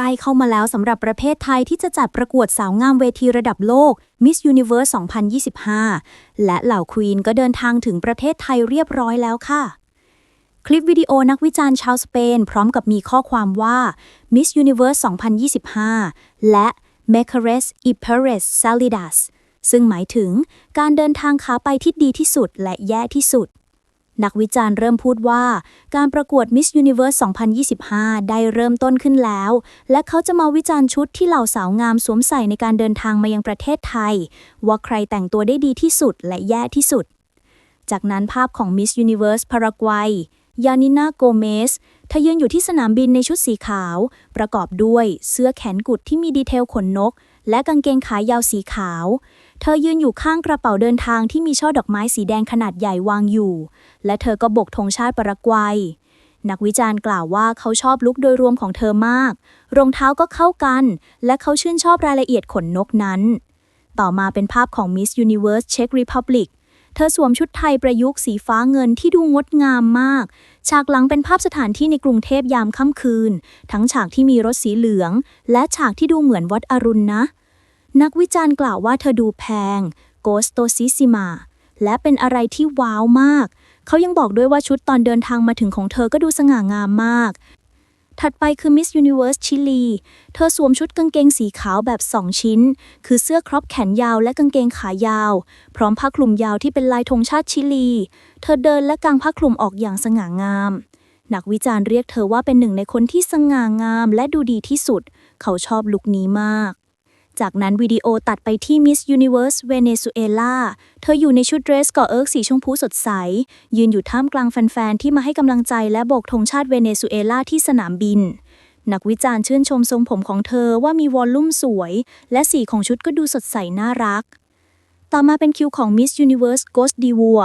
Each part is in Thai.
ใกล้เข้ามาแล้วสำหรับประเภทไทยที่จะจัดประกวดสาวงามเวทีระดับโลก Miss Universe 2025 และเหล่าควีนก็เดินทางถึงประเทศไทยเรียบร้อยแล้วค่ะ คลิปวิดีโอนักวิจารณ์ชาวสเปน พร้อมกับมีข้อความว่า Miss Universe 2025 และ m e c a r e s y p e r e s Salidas ซึ่งหมายถึงการเดินทางขาไปที่ดีที่สุดและแย่ที่สุด นักวิจารณ์เริ่มพูดว่า การประกวด Miss Universe 2025 ได้เริ่มต้นขึ้นแล้ว และเขาจะมาวิจารณ์ชุดที่เหล่าสาวงามสวมใส่ในการเดินทางมายังประเทศไทย ว่าใครแต่งตัวได้ดีที่สุดและแย่ที่สุด จากนั้นภาพของ Miss Universe พารากวัยยานินาโกเมสเธอยืนอยู่ที่สนามบินในชุดสีขาว ประกอบด้วยเสื้อแขนกุดที่มีดีเทลขนนก และกางเกงขายาวสีขาว เธอยืนอยู่ข้างกระเป๋าเดินทางที่มีช่อดอกไม้สีแดงขนาดใหญ่วางอยู่ และเธอก็บกธงชาติปารากวัย นักวิจารณ์กล่าวว่าเขาชอบลุคโดยรวมของเธอมาก รองเท้าก็เข้ากัน และเขาชื่นชอบรายละเอียดขนนกนั้น ต่อมาเป็นภาพของ Miss Universe Czech Republic เธอสวมชุดไทยประยุกต์สีฟ้าเงินที่ดูงดงามมาก ฉากหลังเป็นภาพสถานที่ในกรุงเทพยามค่ำคืน ทั้งฉากที่มีรถสีเหลือง และฉากที่ดูเหมือนวัดอรุณนะ นักวิจารณ์กล่าวว่าเธอดูแพง โกสโตซิซิมา และเป็นอะไรที่ว้าวมาก เขายังบอกด้วยว่าชุดตอนเดินทางมาถึงของเธอก็ดูสง่างามมาก ถัดไปคือ Miss Universe ชิลี เธอสวมชุดกางเกงสีขาวแบบ 2 ชิ้น คือเสื้อครอปแขนยาวและกางเกงขายาว พร้อมผ้าคลุมยาวที่เป็นลายธงชาติชิลี เธอเดินและกางผ้าคลุมออกอย่างสง่างามนักวิจารณ์เรียกเธอว่าเป็นหนึ่งในคนที่สง่างามและดูดีที่สุด เขาชอบลุคนี้มาก จากนั้นวิดีโอตัดไปที่ Miss Universe Venezuela เธออยู่ในชุดเดรสก่อเอิร์กสีชมพูสดใส ยืนอยู่ท่ามกลางแฟน ๆ ที่มาให้กำลังใจและโบกธงชาติเวเนซุเอลาที่สนามบิน นักวิจารณ์ชื่นชมทรงผมของเธอว่ามีวอลลุ่มสวย และสีของชุดก็ดูสดใสน่ารัก ต่อมาเป็นคิวของ Miss Universe Ghost d i v o r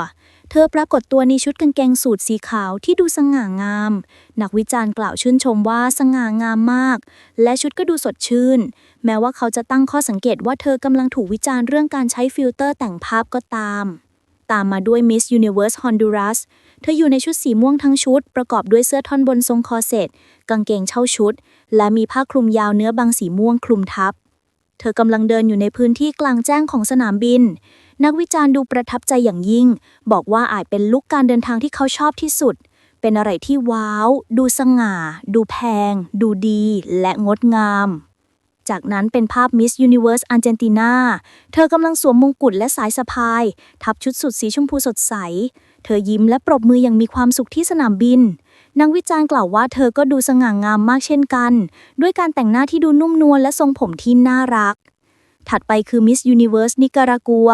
เธอปรากฏตัวในชุดกางเกงสูทสีขาวที่ดูสง่างาม นักวิจารณ์กล่าวชื่นชมว่าสง่างามมาก และชุดก็ดูสดชื่น แม้ว่าเขาจะตั้งข้อสังเกตว่าเธอกำลังถูกวิจารณ์เรื่องการใช้ฟิลเตอร์แต่งภาพก็ตาม ตามมาด้วย Miss Universe Honduras เธออยู่ในชุดสีม่วงทั้งชุด ประกอบด้วยเสื้อท่อนบนทรงคอร์เซ็ตกางเกงเช่าชุด และมีผ้าคลุมยาวเนื้อบางสีม่วงคลุมทับ เธอกำลังเดินอยู่ในพื้นที่กลางแจ้งของสนามบิน นักวิจารณ์ดูประทับใจอย่างยิ่ง บอกว่าอาจเป็นลุคการเดินทางที่เขาชอบที่สุด เป็นอะไรที่ว้าว ดูสง่า ดูแพง ดูดี และงดงาม จากนั้นเป็นภาพ Miss Universe Argentina เธอกำลังสวมมงกุฎและสายสะพาย ทับชุดสุดสีชมพูสดใส เธอยิ้มและปรบมืออย่างมีความสุขที่สนามบินนักวิจารณ์กล่าวว่าเธอก็ดูสง่างามมากเช่นกัน ด้วยการแต่งหน้าที่ดูนุ่มนวลและทรงผมที่น่ารัก ถัดไปคือ Miss Universe นิการากัว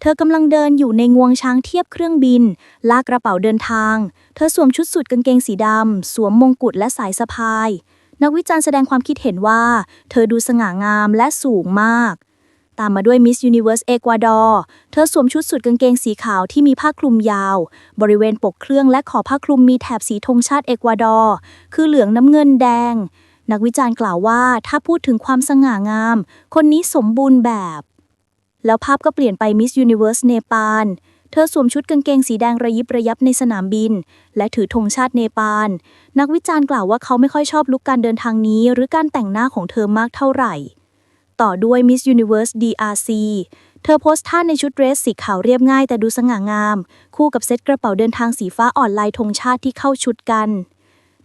เธอกำลังเดินอยู่ในงวงช้างเทียบเครื่องบิน ลากกระเป๋าเดินทาง เธอสวมชุดสูทกางเกงสีดำ สวมมงกุฎและสายสะพาย นักวิจารณ์แสดงความคิดเห็นว่า เธอดูสง่างามและสูงมาก ตามมาด้วย Miss Universe เอกวาดอร์ เธอสวมชุดสูทกางเกงสีขาวที่มีผ้าคลุมยาว บริเวณปกเครื่องและขอบผ้าคลุมมีแถบสีธงชาติเอกวาดอร์ คือเหลืองน้ำเงินแดง นักวิจารณ์กล่าวว่าถ้าพูดถึงความสง่างาม คนนี้สมบูรณ์แบบ แล้วภาพก็เปลี่ยนไป Miss Universe เนปาลเธอสวมชุดกางเกงสีแดงระยิบระยับในสนามบิน และถือธงชาติเนปาล นักวิจารณ์กล่าวว่าเขาไม่ค่อยชอบลุคการเดินทางนี้ หรือการแต่งหน้าของเธอมากเท่าไหร่ ต่อด้วย Miss Universe DRC เธอโพสท่าในชุดเดรสสีขาวเรียบง่ายแต่ดูสง่างาม คู่กับเซ็ตกระเป๋าเดินทางสีฟ้าอ่อนลายธงชาติที่เข้าชุดกัน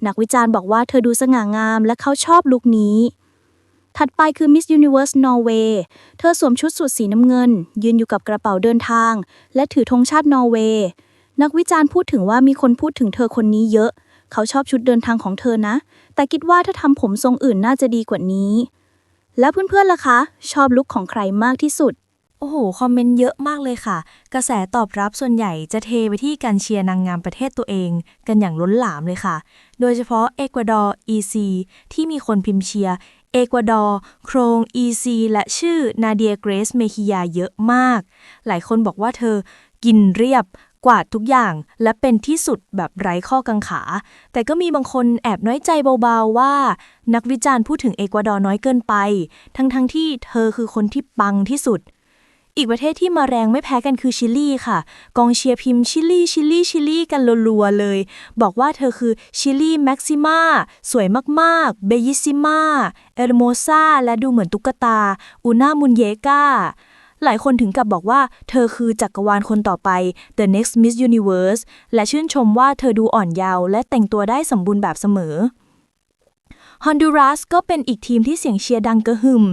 นักวิจารณ์บอกว่าเธอดูสง่างามและเขาชอบลุคนี้ ถัดไปคือ Miss Universe Norway เธอสวมชุดสูทสีน้ำเงิน ยืนอยู่กับกระเป๋าเดินทาง และถือธงชาตินอร์เวย์ นักวิจารณ์พูดถึงว่ามีคนพูดถึงเธอคนนี้เยอะ เขาชอบชุดเดินทางของเธอนะ แต่คิดว่าถ้าทำผมทรงอื่นน่าจะดีกว่านี้ แล้วเพื่อนๆล่ะคะ ชอบลุคของใครมากที่สุด โอ้โห คอมเมนต์เยอะมากเลยค่ะ กระแสตอบรับส่วนใหญ่จะเทไปที่การเชียร์นางงามประเทศตัวเอง กันอย่างล้นหลามเลยค่ะ โดยเฉพาะเอกวาดอร์ EC ที่มีคนพิมพ์เชียร์เอกวาดอร์โครง EC และชื่อนาเดียเกรซเมคิยาเยอะมาก หลายคนบอกว่าเธอกินเรียบกวาดทุกอย่างและเป็นที่สุดแบบไร้ข้อกังขา แต่ก็มีบางคนแอบน้อยใจเบาๆว่า นักวิจารณ์พูดถึงเอกวาดอร์น้อยเกินไป ทั้งๆที่เธอคือคนที่ปังที่สุด อีกประเทศที่มาแรงไม่แพ้กันคือชิลีค่ะ กองเชียร์พิมพ์ชิลีชิลีชิลีกันรัวๆเลย บอกว่าเธอคือชิลีแม็กซิมาสวยมากๆ เบยิซิมาเอร์โมซาและดูเหมือนตุ๊กตา อูน่ามุนเยกาหลายคนถึงกับบอกว่าเธอคือจักรวาลคนต่อไป The Next Miss Universe และชื่นชมว่าเธอดูอ่อนเยาว์และแต่งตัวได้สมบูรณ์แบบเสมอ ฮอนดูรัสก็เป็นอีกทีมที่เสียงเชียร์ดังกระหึ่ม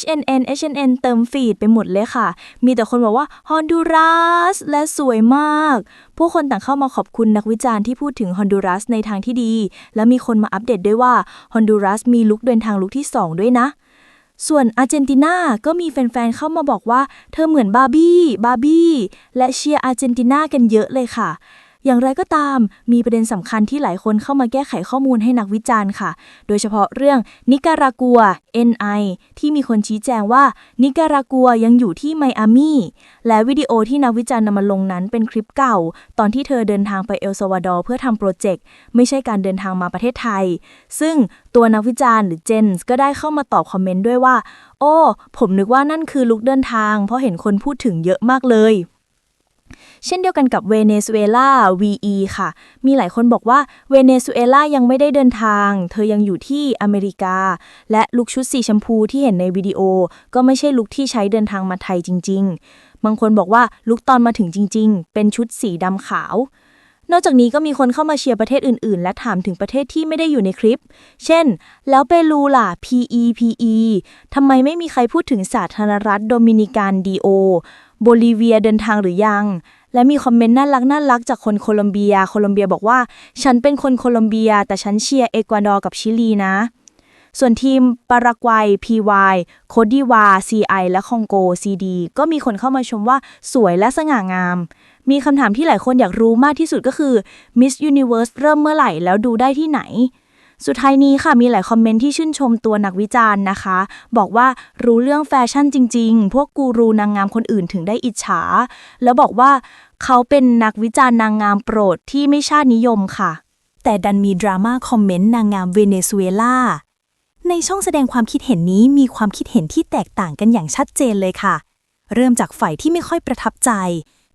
HNN HNN เติมฟีดไปหมดเลยค่ะ มีแต่คนบอกว่าฮอนดูรัสและสวยมาก ผู้คนต่างเข้ามาขอบคุณนักวิจารณ์ที่พูดถึงฮอนดูรัสในทางที่ดี และมีคนมาอัปเดตด้วยว่าฮอนดูรัสมีลุคเดินทางลุคที่ 2 ด้วยนะส่วนอาร์เจนตินา ก็มีแฟนๆ เข้ามาบอกว่า เธอเหมือนบาร์บี้ บาร์บี้ และเชียร์อาร์เจนตินากันเยอะเลยค่ะ อย่างไรก็ตาม มีประเด็นสำคัญที่หลายคนเข้ามาแก้ไขข้อมูลให้นักวิจารณ์ค่ะ โดยเฉพาะเรื่องนิการากัว NI ที่มีคนชี้แจงว่านิการากัวยังอยู่ที่ไมอามีและวิดีโอที่นักวิจารณ์นำมาลงนั้นเป็นคลิปเก่า ตอนที่เธอเดินทางไปเอลซาวาดอร์เพื่อทำโปรเจกต์ ไม่ใช่การเดินทางมาประเทศไทย ซึ่งตัวนักวิจารณ์หรือเจนส์ก็ได้เข้ามาตอบคอมเมนต์ด้วยว่า โอ้ ผมนึกว่านั่นคือลุกเดินทาง เพราะเห็นคนพูดถึงเยอะมากเลย เช่นเดียวกันกับเวเนซุเอลา VE ค่ะ มีหลายคนบอกว่าเวเนซุเอลายังไม่ได้เดินทาง เธอยังอยู่ที่อเมริกา และลุคชุดสีชมพูที่เห็นในวิดีโอ ก็ไม่ใช่ลุคที่ใช้เดินทางมาไทยจริง ๆ บางคนบอกว่าลุคตอนมาถึงจริง ๆ เป็นชุดสีดำขาว นอกจากนี้ก็มีคนเข้ามาเชียร์ประเทศอื่น ๆ และถามถึงประเทศที่ไม่ได้อยู่ในคลิป เช่น แล้วเปรูล่ะ PE PE ทำไมไม่มีใครพูดถึงสาธารณรัฐโดมินิกัน DO โบลิเวียเดินทางหรือยัง และมีคอมเมนต์น่ารักน่ารักจากคนโคลอมเบีย โคลอมเบียบอกว่า ฉันเป็นคนโคลอมเบีย แต่ฉันเชียร์เอกวาดอร์กับชิลีนะ ส่วนทีมปารากวัย PY โคดิวา CI และคองโก CD ก็มีคนเข้ามาชมว่าสวยและสง่างาม มีคำถามที่หลายคนอยากรู้มากที่สุดก็คือ Miss Universe เริ่มเมื่อไหร่แล้วดูได้ที่ไหน สุดท้ายนี้ค่ะมีหลายคอมเมนต์ที่ชื่นชมตัวนักวิจารณ์นะคะ บอกว่ารู้เรื่องแฟชั่นจริง ๆ พวกกูรูนางงามคนอื่นถึงได้อิจฉา แล้วบอกว่าเขาเป็นนักวิจารณ์นางงามโปรดที่ไม่ชาตินิยมค่ะ แต่ดันมีดราม่าคอมเมนต์นางงามเวเนซุเอลาในช่องแสดงความคิดเห็นนี้มีความคิดเห็นที่แตกต่างกันอย่างชัดเจนเลยค่ะ เริ่มจากฝ่ายที่ไม่ค่อยประทับใจ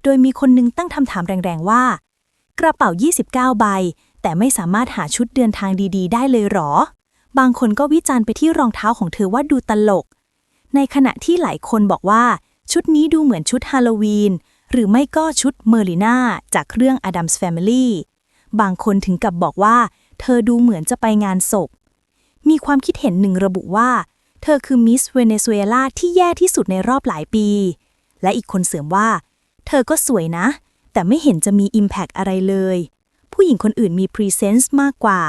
โดยมีคนนึงตั้งคำถามแรงๆว่า กระเป๋า 29 ใบ แต่ไม่สามารถหาชุดเดินทางดีๆ ได้เลยหรอ บางคนก็วิจารณ์ไปที่รองเท้าของเธอว่าดูตลก ในขณะที่หลายคนบอกว่า ชุดนี้ดูเหมือนชุดฮาโลวีน หรือไม่ก็ชุดเมอร์ลิน่าจากเรื่อง Adams Family บางคนถึงกับบอกว่า เธอดูเหมือนจะไปงานศพ มีความคิดเห็นหนึ่งระบุว่า เธอคือมิสเวเนซุเอลาที่แย่ที่สุดในรอบหลายปี และอีกคนเสริมว่า เธอก็สวยนะ แต่ไม่เห็นจะมี Impact อะไรเลย ผู้หญิงคนอื่นมี Presence มากกว่า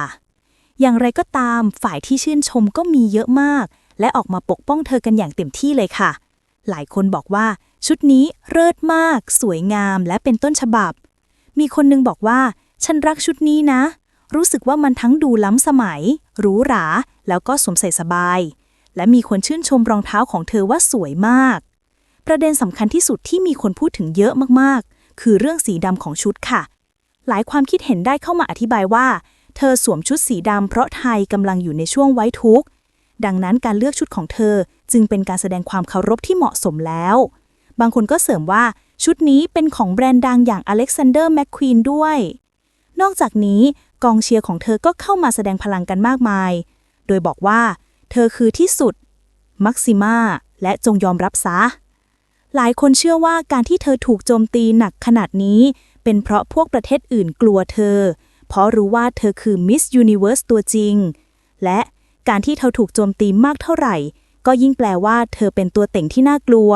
อย่างไรก็ตามฝ่ายที่ชื่นชมก็มีเยอะมาก และออกมาปกป้องเธอกันอย่างเต็มที่เลยค่ะ หลายคนบอกว่าชุดนี้เลิศมาก สวยงามและเป็นต้นฉบับ มีคนนึงบอกว่า ฉันรักชุดนี้นะ รู้สึกว่ามันทั้งดูล้ำสมัยหรูหรา แล้วก็สวมใส่สบาย และมีคนชื่นชมรองเท้าของเธอว่าสวยมาก ประเด็นสำคัญที่สุดที่มีคนพูดถึงเยอะมากๆ คือเรื่องสีดำของชุดค่ะ หลายความคิดเห็นได้เข้ามาอธิบายว่า เธอสวมชุดสีดำเพราะไทยกำลังอยู่ในช่วงไว้ทุกข์ ดังนั้นการเลือกชุดของเธอจึงเป็นการแสดงความเคารพที่เหมาะสมแล้ว บางคนก็เสริมว่าชุดนี้เป็นของแบรนด์ดังอย่างอเล็กซานเดอร์แมคควีนด้วย นอกจากนี้กองเชียร์ของเธอก็เข้ามาแสดงพลังกันมากมาย โดยบอกว่า เธอคือที่สุด มักซิมาและจงยอมรับซะ หลายคนเชื่อว่าการที่เธอถูกโจมตีหนักขนาดนี้ เป็นเพราะพวกประเทศอื่นกลัวเธอ เพราะรู้ว่าเธอคือมิสยูนิเว r ร์สตัวจริง และการที่เธอถูกโจมตีมากเท่าไหร่ ก็ยิ่งแปลว่าเธอเป็นตัวเต่งที่น่ากลัว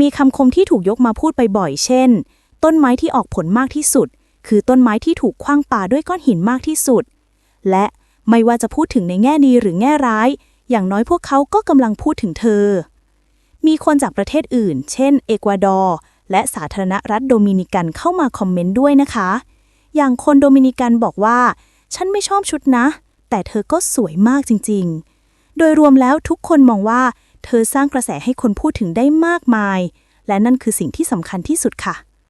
มีคำคมที่ถูกยกมาพูดไปบ่อยเช่น ต้นไม้ที่ออกผลมากที่สุด คือต้นไม้ที่ถูกคว้างป่าด้วยก้อนหินมากที่สุด และไม่ว่าจะพูดถึงในแง่ดีหรือแง่ร้าย อย่างน้อยพวกเขาก็กำลังพูดถึงเธอ มีคนจากประเทศอื่น เช่น เอกวาดอร์ และสาธารณรัฐโดมินิกันเข้ามาคอมเมนต์ด้วยนะคะ อย่างคนโดมินิกันบอกว่า ฉันไม่ชอบชุดนะ แต่เธอก็สวยมากจริง ๆ โดยรวมแล้วทุกคนมองว่า เธอสร้างกระแสให้คนพูดถึงได้มากมาย และนั่นคือสิ่งที่สำคัญที่สุดค่ะ